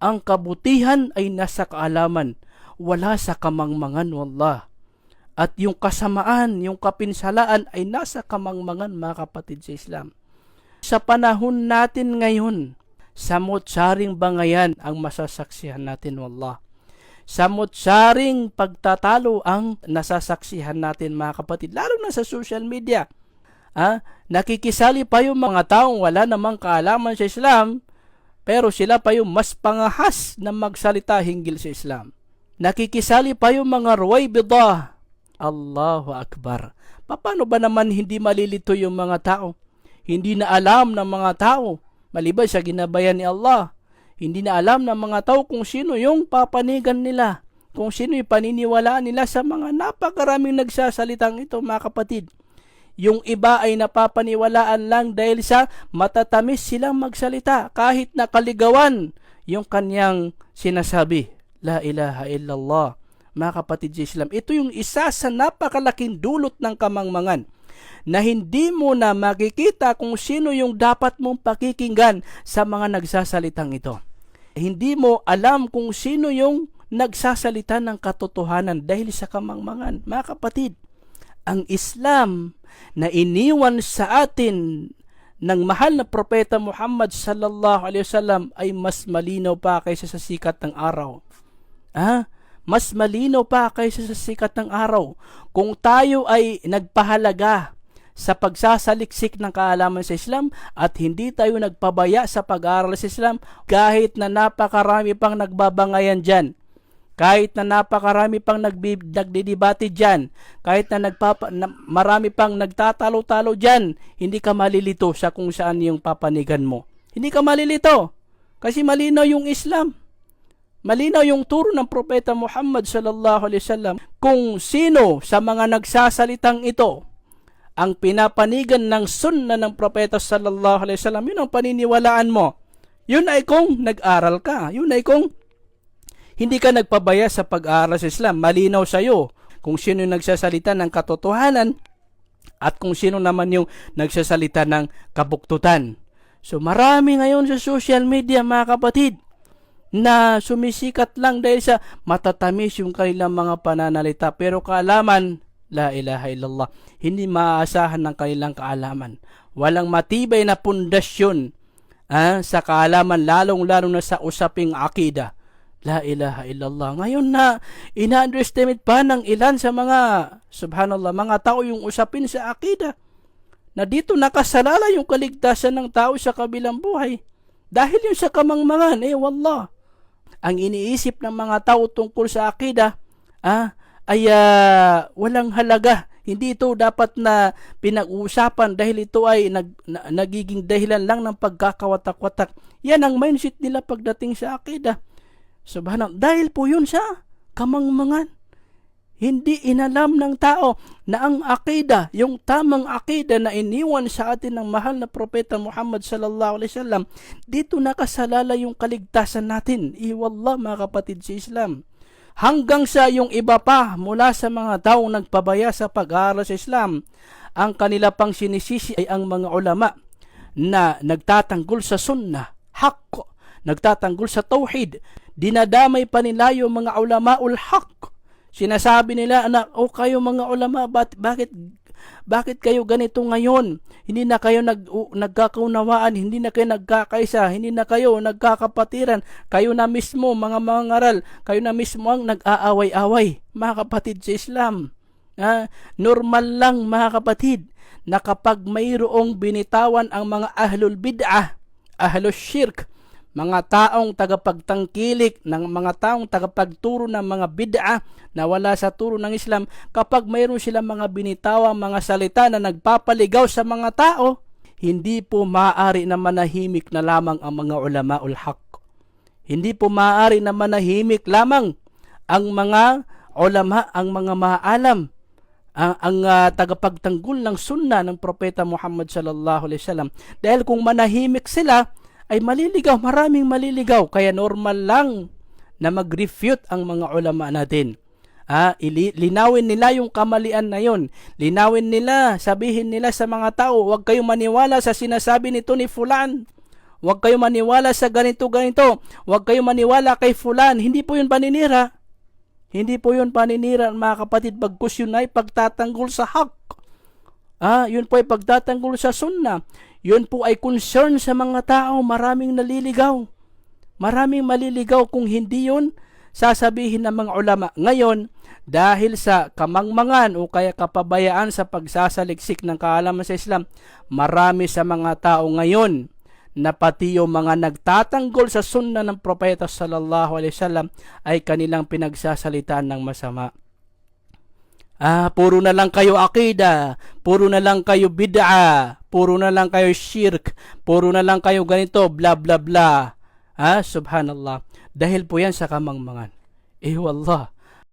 ang kabutihan ay nasa kaalaman, wala sa kamangmangan wallah. At yung kasamaan, yung kapinsalaan ay nasa kamangmangan mga kapatid sa Islam. Sa panahon natin ngayon, samot-saring bangayan ang masasaksihan natin wallah. Samot-saring pagtatalo ang nasasaksihan natin mga kapatid, lalo na sa social media. Ah, nakikisali pa yung mga taong wala namang kaalaman sa Islam, pero sila pa yung mas pangahas na magsalita hinggil sa Islam. Nakikisali pa yung mga ruwaybidah. Allahu Akbar. Paano ba naman hindi malilito yung mga tao? Hindi na alam ng mga tao, maliban sa ginabayan ni Allah. Hindi na alam ng mga tao kung sino yung papanigan nila, kung sino yung paniniwalaan nila sa mga napakaraming nagsasalitang ito mga kapatid. Yung iba ay napapaniwalaan lang dahil sa matatamis silang magsalita kahit nakaligawan yung kanyang sinasabi. La ilaha illallah. Mga kapatid sa Islam, ito yung isa sa napakalaking dulot ng kamangmangan na hindi mo na makikita kung sino yung dapat mong pakikinggan sa mga nagsasalitang ito. Hindi mo alam kung sino yung nagsasalita ng katotohanan dahil sa kamangmangan. Mga kapatid, ang Islam na iniwan sa atin ng mahal na propeta Muhammad sallallahu alaihi wasallam ay mas malinaw pa kaysa sa sikat ng araw. Ah, mas malinaw pa kaysa sa sikat ng araw. Kung tayo ay nagpahalaga sa pagsasaliksik ng kaalaman sa Islam at hindi tayo nagpabaya sa pag-aaral sa Islam kahit na napakarami pang nagbabangayan dyan kahit na napakarami pang nagbib, nagdidibate dyan, kahit na, nagpapa, na marami pang nagtatalo-talo dyan, hindi ka malilito sa kung saan yung papanigan mo. Hindi ka malilito kasi malinaw yung Islam. Malinaw yung turo ng propeta Muhammad sallallahu alaihi wasallam kung sino sa mga nagsasalitang ito ang pinapanigan ng sunna ng propeta sallallahu alaihi wasallam yun ang paniniwalaan mo yun ay kung nag-aral ka yun ay kung hindi ka nagpabaya sa pag-aaral sa Islam malinaw sa iyo kung sino yung nagsasalita ng katotohanan at kung sino naman yung nagsasalita ng kabuktutan so marami ngayon sa social media mga kapatid na sumisikat lang dahil sa matatamis yung kanilang mga pananalita pero kaalaman La ilaha illallah. Hindi maaasahan ng kanilang kaalaman. Walang matibay na pundasyon ah, sa kaalaman lalong-lalong na sa usaping akida. La ilaha illallah. Ngayon na ina-underestimate pa ng ilan sa mga subhanallah mga tao yung usapin sa akida. Na dito nakasalala yung kaligtasan ng tao sa kabilang buhay. Dahil yung sa kamangmangan, eh wallah. Ang iniisip ng mga tao tungkol sa akida, ah, ay uh, walang halaga. Hindi ito dapat na pinag-uusapan dahil ito ay nag, na, nagiging dahilan lang ng pagkakawatak-watak. Yan ang mindset nila pagdating sa akida. Subhanallah. Dahil po yun sa kamangmangan. Hindi inalam ng tao na ang akida, yung tamang akida na iniwan sa atin ng mahal na propeta Muhammad sallallahu alaihi wasallam, dito nakasalala yung kaligtasan natin. Iwallah mga kapatid sa Islam hanggang sa yung iba pa mula sa mga taong nagpabaya sa pag-aaral sa Islam. Ang kanila pang sinisisi ay ang mga ulama na nagtatanggol sa sunnah, hak, nagtatanggol sa tauhid. Dinadamay pa nila yung mga ulamaul hak. Sinasabi nila na, o oh, kayo mga ulama, bat, bakit bakit kayo ganito ngayon? Hindi na kayo nag, uh, nagkakaunawaan, hindi na kayo nagkakaisa, hindi na kayo nagkakapatiran. Kayo na mismo, mga mangaral, kayo na mismo ang nag-aaway-away, mga kapatid sa Islam. Ha? Normal lang, mga kapatid, na kapag mayroong binitawan ang mga ahlul bid'ah, ahlul shirk, mga taong tagapagtangkilik ng mga taong tagapagturo ng mga bid'a na wala sa turo ng Islam kapag mayroon silang mga binitawang mga salita na nagpapaligaw sa mga tao hindi po maaari na manahimik na lamang ang mga ulamaul haq. Hindi po maaari na manahimik lamang ang mga ulama ang mga maalam ang, ang uh, tagapagtanggol ng sunna ng propeta Muhammad sallallahu alaihi wasallam. Dahil kung manahimik sila ay maliligaw, maraming maliligaw. Kaya normal lang na mag-refute ang mga ulama natin. Ah, ili, linawin nila yung kamalian na yon. Linawin nila, sabihin nila sa mga tao, huwag kayong maniwala sa sinasabi nito ni fulan. Huwag kayo maniwala sa ganito, ganito. Huwag kayo maniwala kay fulan. Hindi po yun paninira. Hindi po yun paninira, mga kapatid, bagkus yun ay pagtatanggol sa hak. Ah, yun po ay pagtatanggol sa sunna. Yun po ay concern sa mga tao, maraming naliligaw. Maraming maliligaw kung hindi yun sasabihin ng mga ulama. Ngayon, dahil sa kamangmangan o kaya kapabayaan sa pagsasaliksik ng kaalaman sa Islam, marami sa mga tao ngayon na pati yung mga nagtatanggol sa sunna ng propeta sallallahu alaihi wasallam ay kanilang pinagsasalitaan ng masama. Ah, puro na lang kayo akida, puro na lang kayo bid'a, puro na lang kayo shirk, puro na lang kayo ganito, bla bla bla. Ah, subhanallah. Dahil po yan sa kamangmangan. Eh wallah,